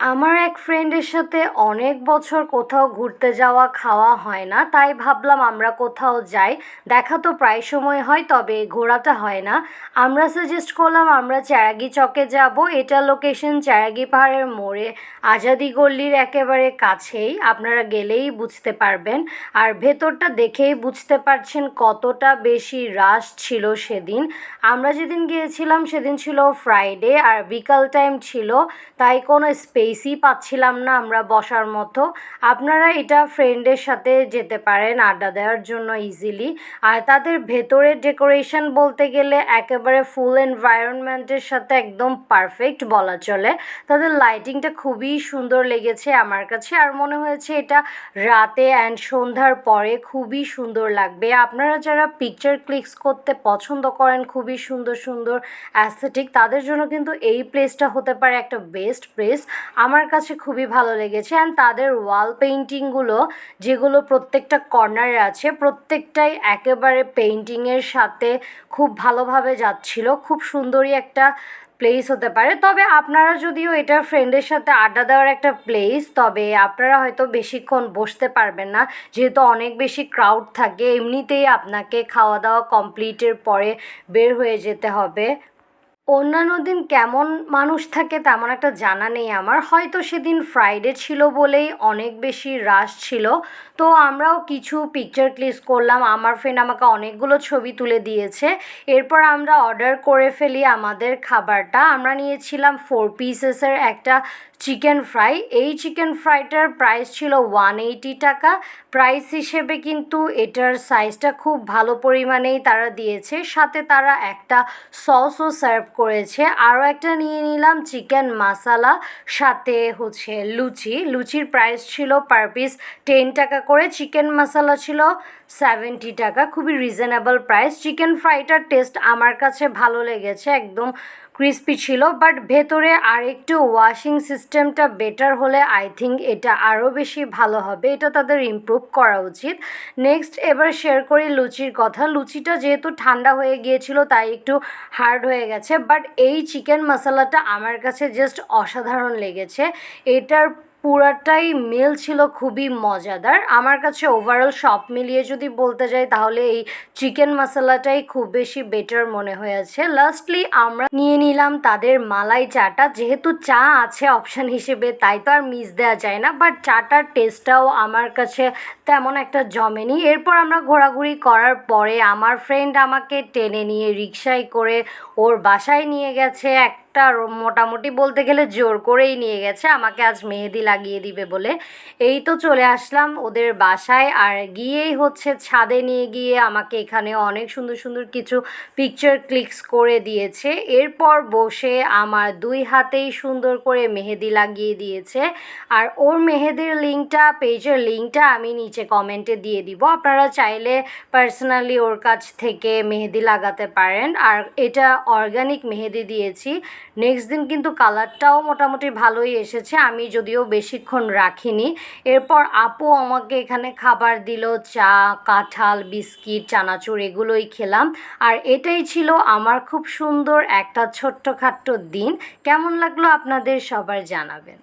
আমার এক ফ্রেন্ডের সাথে অনেক বছর কোথাও ঘুরতে যাওয়া, খাওয়া হয় না, তাই ভাবলাম আমরা কোথাও যাই। দেখা তো প্রায় সময় হয়, তবে ঘোরাটা হয় না। আমরা সাজেস্ট করলাম আমরা চ্যারাগি চকে যাব। এটা লোকেশন চ্যারাগি পাহাড়ের মোড়ে, আজাদি গল্লির একেবারে কাছেই। আপনারা গেলেই বুঝতে পারবেন। আর ভেতরটা দেখেই বুঝতে পারছেন কতটা বেশি রাশ ছিল সেদিন। আমরা যেদিন গিয়েছিলাম, সেদিন ছিল ফ্রাইডে আর বিকাল টাইম ছিল, তাই কোনো স্পেসই পাচ্ছিলাম না আমরা বসার মতো। আপনারা এটা ফ্রেন্ডের সাথে যেতে পারেন আড্ডা দেওয়ার জন্য ইজিলি আর তাদের ভেতরের ডেকোরেশন বলতে গেলে একেবারে ফুল এনভায়রনমেন্টের সাথে একদম পারফেক্ট বলা চলে। তাদের লাইটিংটা খুবই সুন্দর লেগেছে আমার কাছে। আর মনে হয়েছে এটা রাতে অ্যান্ড সন্ধ্যার পরে খুবই সুন্দর লাগবে। আপনারা যারা পিকচার ক্লিকস করতে পছন্দ করেন, খুবই সুন্দর সুন্দর অ্যাস্থেটিক তাদের জন্য কিন্তু এই প্লেসটা হতে পারে একটা বেস্ট প্লেস আমার কাছে খুবই ভালো লেগেছে অ্যান্ড তাদের ওয়াল পেইন্টিংগুলো যেগুলো প্রত্যেকটা কর্নারে আছে, প্রত্যেকটাই একেবারে পেইন্টিংয়ের সাথে খুব ভালোভাবে যাচ্ছিল। খুব সুন্দরই একটা প্লেস হতে পারে। তবে আপনারা যদিও এটা ফ্রেন্ডের সাথে আড্ডা দেওয়ার একটা প্লেস তবে আপনারা হয়তো বেশিক্ষণ বসতে পারবেন না। যেহেতু অনেক বেশি ক্রাউড থাকে, এমনিতেই আপনাকে খাওয়া দাওয়া কমপ্লিটের পরে বের হয়ে যেতে হবে। অন্যান্য দিন কেমন মানুষ থাকে তেমন একটা জানা নেই আমার। হয়তো সেদিন ফ্রাইডে ছিল বলেই অনেক বেশি রাশ ছিল। তো আমরাও কিছু পিকচার ক্লিক করলাম। আমার ফ্রেন্ড আমাকে অনেকগুলো ছবি তুলে দিয়েছে। এরপর আমরা অর্ডার করে ফেলি আমাদের খাবারটা। আমরা নিয়েছিলাম ফোর পিসেসের একটা চিকেন ফ্রাই এই চিকেন ফ্রাইটার প্রাইস ছিল ওয়ান এইটি টাকা। প্রাইস হিসেবে কিন্তু এটার সাইজটা খুব ভালো পরিমাণেই তারা দিয়েছে। সাথে তারা একটা সসও সার্ভ করেছে। আরও একটা নিয়ে নিলাম চিকেন মাসালা সাথে হচ্ছে লুচি। লুচির প্রাইস ছিল পার পিস টেন টাকা করে। চিকেন মশালা ছিল সেভেন্টি টাকা। খুবই রিজনেবল প্রাইস চিকেন ফ্রাইটার টেস্ট আমার কাছে ভালো লেগেছে, একদম ক্রিস্পি ছিল। বাট ভেতরে আর একটু ওয়াশিং সিস্টেমটা বেটার হলে আই থিঙ্ক এটা আরও বেশি ভালো হবে। এটা তাদের ইমপ্রুভ করা উচিত। নেক্সট এবার শেয়ার করি লুচির কথা। লুচিটা যেহেতু ঠান্ডা হয়ে গিয়েছিল, তাই একটু হার্ড হয়ে গেছে। বাট এই চিকেন মশলাটা আমার কাছে জাস্ট অসাধারণ লেগেছে। এটার পুরাটাই মিল ছিল খুবই মজাদার। আমার কাছে ওভারঅল সব মিলিয়ে যদি বলতে যাই, তাহলে এই চিকেন মশলাটাই খুব বেশি বেটার মনে হয়েছে লাস্টলি আমরা নিয়ে নিলাম তাদের মালাই চাটা। যেহেতু চা আছে অপশান হিসেবে, তাই তো আর মিস দেওয়া যায় না। বাট চাটার টেস্টটাও আমার কাছে তেমন একটা জমেনি। এরপর আমরা ঘোরাঘুরি করার পরে, আমার ফ্রেন্ড আমাকে টেনে নিয়ে রিক্সায় করে ওর বাসায় নিয়ে গেছে। এক একটা মোটামুটি বলতে গেলে জোর করেই নিয়ে গেছে। আমাকে আজ মেহেদি লাগিয়ে দিবে বলে। এই তো চলে আসলাম ওদের বাসায়। আর গিয়েই হচ্ছে ছাদে নিয়ে গিয়ে আমাকে এখানে অনেক সুন্দর সুন্দর কিছু পিকচার ক্লিকস করে দিয়েছে। এরপর বসে আমার দুই হাতেই সুন্দর করে মেহেদি লাগিয়ে দিয়েছে। আর ওর মেহেদির লিঙ্কটা, পেজের লিঙ্কটা আমি নিচে কমেন্টে দিয়ে দিব। আপনারা চাইলে পার্সোনালি ওর কাছ থেকে মেহেদি লাগাতে পারেন। আর এটা অর্গানিক মেহেদি দিয়েছি। নেক্সট দিন কিন্তু কালারটাও মোটামুটি ভালোই এসেছে, আমি যদিও বেশিক্ষণ রাখিনি। এরপর আপু আমাকে এখানে খাবার দিল, চা, কাঁঠাল, বিস্কিট, চানাচুর এগুলোই খেলাম। আর এটাই ছিল আমার খুব সুন্দর একটা ছোট্টখাট্ট দিন। কেমন লাগল আপনাদের সবার জানাবেন।